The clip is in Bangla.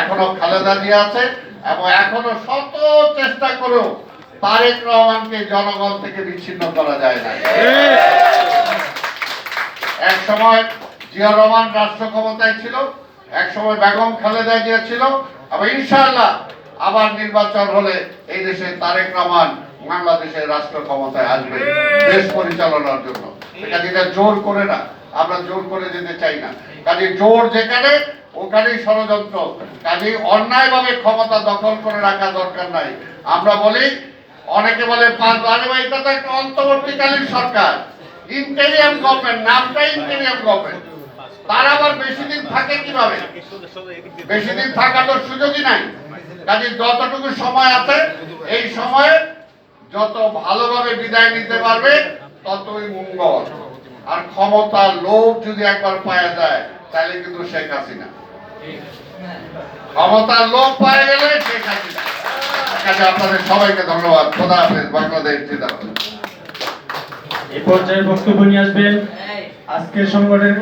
এখনও খালেদা জিয়া আছে এবং এখনও শত চেষ্টা করেও তারেক রহমানকে জনগণ থেকে বিচ্ছিন্ন করা যায় না এক সময় জিয়া রহমান রাষ্ট্র ক্ষমতায় ছিল, এক সময় বেগম খালেদা জিয়া ছিল, আবার ইনশাআল্লাহ আবার নির্বাচন হলে এই দেশে তারেক রহমান বাংলাদেশের রাষ্ট্র ক্ষমতায় আসবে দেশ পরিচালনার জন্য। কাজে এটা জোর করে না, আমরা জোর করে যেতে চাই না। কাজে জোর যেখানে ওখানেই ষড়যন্ত্র। কাজে অন্যায়ভাবে ক্ষমতা দখল করে রাখা দরকার নাই। আমরা বলি, অনেকে বলে, পাঁচ আরে ভাই, এটা তো একটা অন্তর্বর্তীকালীন সরকার। ইন্টেরিয়াম গভর্নমেন্ট নামটাই ইন্টেরিয়াম গভর্নমেন্ট তার আবার বেশি দিন থাকে কীভাবে? বেশি দিন থাকার তো সুযোগই নাই। কাজে যতটুকু সময় আছে, এই সময়ে যত ভালোভাবে বিদায় নিতে পারবে, ততই মঙ্গল। আর ক্ষমতার লোভ যদি একবার পাওয়া যায়, তাহলে কিন্তু শেখ হাসিনা। ক্ষমতার লোভ পাওয়া গেলে কাজে আপনাদের সবাইকে ধন্যবাদ। খোদা হাফেজ, বাংলাদেশ জিন্দাবাদ। এই পর্যায়ে বক্তব্য নিয়ে আসবেন। আজকের সংগঠনের